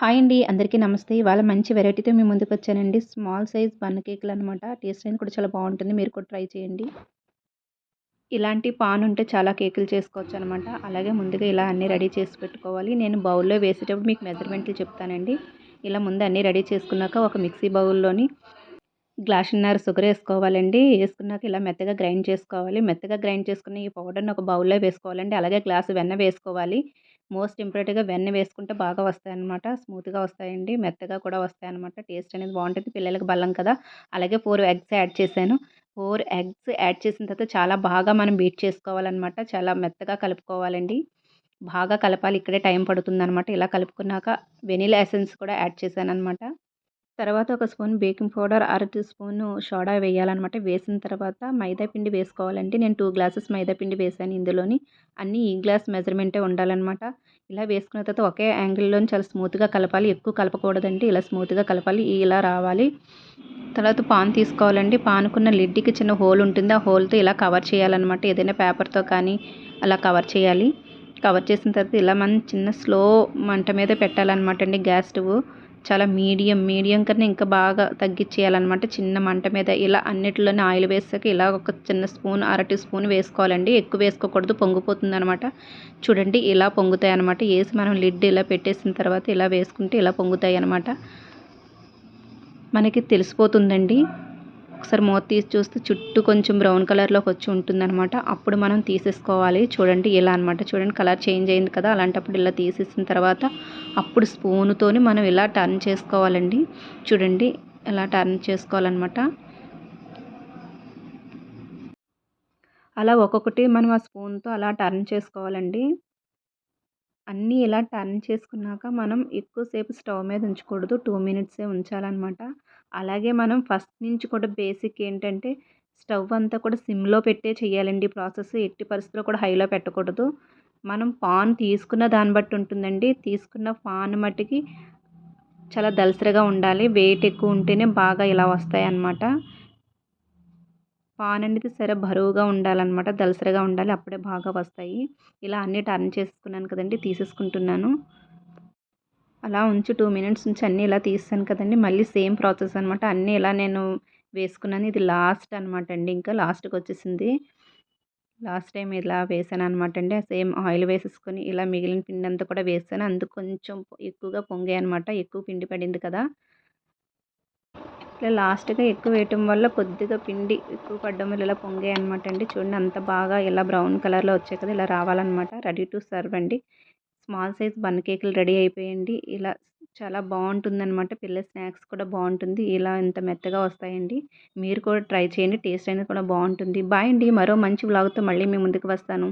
Hi అండి అందరికీ నమస్తే. ఇవాళ మంచి వెరైటీతో మీ ముందుకు వచ్చానండి. స్మాల్ సైజ్ బన్ కేకులు అనమాట టేస్ట్ అనేది కూడా చాలా బాగుంటుంది. మీరు కూడా ట్రై చేయండి. ఇలాంటి పాన్ ఉంటే చాలా కేకులు చేసుకోవచ్చు అనమాట అలాగే ముందుగా ఇలా అన్నీ రెడీ చేసి పెట్టుకోవాలి. నేను బౌల్లో వేసేటప్పుడు మీకు మెజర్మెంట్లు చెప్తానండి. ఇలా ముందు అన్నీ రెడీ చేసుకున్నాక ఒక మిక్సీ బౌల్లోని గ్లాసున్నర షుగర్ వేసుకోవాలండి. వేసుకున్నాక ఇలా మెత్తగా గ్రైండ్ చేసుకోవాలి. మెత్తగా గ్రైండ్ చేసుకున్న ఈ పౌడర్ని ఒక బౌల్లో వేసుకోవాలండి. అలాగే గ్లాసు వెన్న వేసుకోవాలి. మోస్ట్ ఇంపార్టెంట్గా వెన్న వేసుకుంటే బాగా వస్తాయన్నమాట. స్మూత్గా వస్తాయండి. మెత్తగా కూడా వస్తాయన్నమాట. టేస్ట్ అనేది బాగుంటుంది. పిల్లలకి బలం కదా. అలాగే ఫోర్ ఎగ్స్ యాడ్ చేశాను. ఫోర్ ఎగ్స్ యాడ్ చేసిన తర్వాత చాలా బాగా మనం బీట్ చేసుకోవాలన్నమాట. చాలా మెత్తగా కలుపుకోవాలండి. బాగా కలపాలి. ఇక్కడే టైం పడుతుంది అనమాట ఇలా కలుపుకున్నాక వెనీలా ఎసెన్స్ కూడా యాడ్ చేశాను అనమాట తర్వాత ఒక స్పూన్ బేకింగ్ పౌడర్ అర టీ స్పూన్ సోడా వేయాలన్నమాట. వేసిన తర్వాత మైదా పిండి వేసుకోవాలంటే నేను టూ గ్లాసెస్ మైదా పిండి వేసాను ఇందులోని. అన్నీ ఈ గ్లాస్ మెజర్మెంటే ఉండాలన్నమాట. ఇలా వేసుకున్న తర్వాత ఒకే యాంగిల్లో చాలా స్మూత్గా కలపాలి. ఎక్కువ కలపకూడదండి ఇలా స్మూత్గా కలపాలి. ఇలా రావాలి. తర్వాత పాన్ తీసుకోవాలండి. పానుకున్న లిడ్డికి చిన్న హోల్ ఉంటుంది. ఆ హోల్తో ఇలా కవర్ చేయాలన్నమాట. ఏదైనా పేపర్తో కానీ అలా కవర్ చేయాలి. కవర్ చేసిన తర్వాత ఇలా మనం చిన్న స్లో మంట మీద పెట్టాలన్నమాట అండి గ్యాస్ స్టవ్. చాలా మీడియం మీడియం కన్నా ఇంకా బాగా తగ్గించేయాలన్నమాట. చిన్న మంట మీద ఇలా అన్నిటిలోనే ఆయిల్ వేసాక ఇలా ఒక చిన్న స్పూన్ అరటి స్పూన్ వేసుకోవాలండి. ఎక్కువ వేసుకోకూడదు పొంగిపోతుంది అనమాట చూడండి ఇలా పొంగుతాయి అనమాట వేసి మనం లిడ్ ఇలా పెట్టేసిన తర్వాత ఇలా వేసుకుంటే ఇలా పొంగుతాయి అనమాట మనకి తెలిసిపోతుందండి. ఒకసారి మూత తీసి చూస్తే చుట్టూ కొంచెం బ్రౌన్ కలర్లోకి వచ్చి ఉంటుందన్నమాట. అప్పుడు మనం తీసేసుకోవాలి. చూడండి ఇలా అనమాట చూడండి కలర్ చేంజ్ అయింది కదా. అలాంటప్పుడు ఇలా తీసేసిన తర్వాత అప్పుడు స్పూన్తోని మనం ఇలా టర్న్ చేసుకోవాలండి. చూడండి ఇలా టర్న్ చేసుకోవాలన్నమాట. అలా ఒక్కొక్కటి మనం ఆ స్పూన్తో అలా టర్న్ చేసుకోవాలండి. అన్నీ ఇలా టర్న్ చేసుకున్నాక మనం ఎక్కువసేపు స్టవ్ మీద ఉంచకూడదు. టూ మినిట్సే ఉంచాలన్నమాట. అలాగే మనం ఫస్ట్ నుంచి కూడా బేసిక్ ఏంటంటే స్టవ్ అంతా కూడా సిమ్లో పెట్టే చేయాలండి. ప్రాసెస్ ఎట్టి పరిస్థితుల్లో కూడా హైలో పెట్టకూడదు. మనం పాన్ తీసుకున్న దాన్ని బట్టి ఉంటుందండి. తీసుకున్న పాన్ మట్టికి చాలా దలసరిగా ఉండాలి. వెయిట్ ఎక్కువ ఉంటేనే బాగా ఇలా వస్తాయి అన్నమాట పాన్ అనేది సరే బరువుగా ఉండాలన్నమాట దలసరిగా ఉండాలి అప్పుడే బాగా వస్తాయి. ఇలా అన్నీ టర్న్ చేసుకున్నాను కదండి తీసేసుకుంటున్నాను. అలా ఉంచి టూ మినిట్స్ నుంచి అన్నీ ఇలా తీస్తాను కదండి మళ్ళీ సేమ్ ప్రాసెస్ అనమాట అన్నీ ఇలా నేను వేసుకున్నాను ఇది లాస్ట్ అనమాట అండి ఇంకా లాస్ట్కి వచ్చేసింది. లాస్ట్ టైం ఇలా వేసాను అనమాట అండి సేమ్ ఆయిల్ వేసేసుకొని ఇలా మిగిలిన పిండి అంతా కూడా వేసాను. అందుకు కొంచెం ఎక్కువగా పొంగాయి అనమాట ఎక్కువ పిండి పడింది కదా. ఇట్లా లాస్ట్గా ఎక్కువ వేయటం వల్ల కొద్దిగా పిండి ఎక్కువ పడడం వల్ల ఇలా పొంగాయి అనమాట అండి. చూడండి అంత బాగా ఇలా బ్రౌన్ కలర్లో వచ్చాయి కదా ఇలా రావాలన్నమాట. రెడీ టు సర్వ్ అండి. స్మాల్ సైజ్ బన్ కేకులు రెడీ అయిపోయండి. ఇలా చాలా బాగుంటుందన్నమాట. పిల్లల స్నాక్స్ కూడా బాగుంటుంది. ఇలా ఇంత మెత్తగా వస్తాయండి. మీరు కూడా ట్రై చేయండి. టేస్ట్ అనేది కూడా బాగుంటుంది. బాయ్ అండి. మరో మంచి వ్లాగ్తో మళ్ళీ మీ ముందుకు వస్తాను.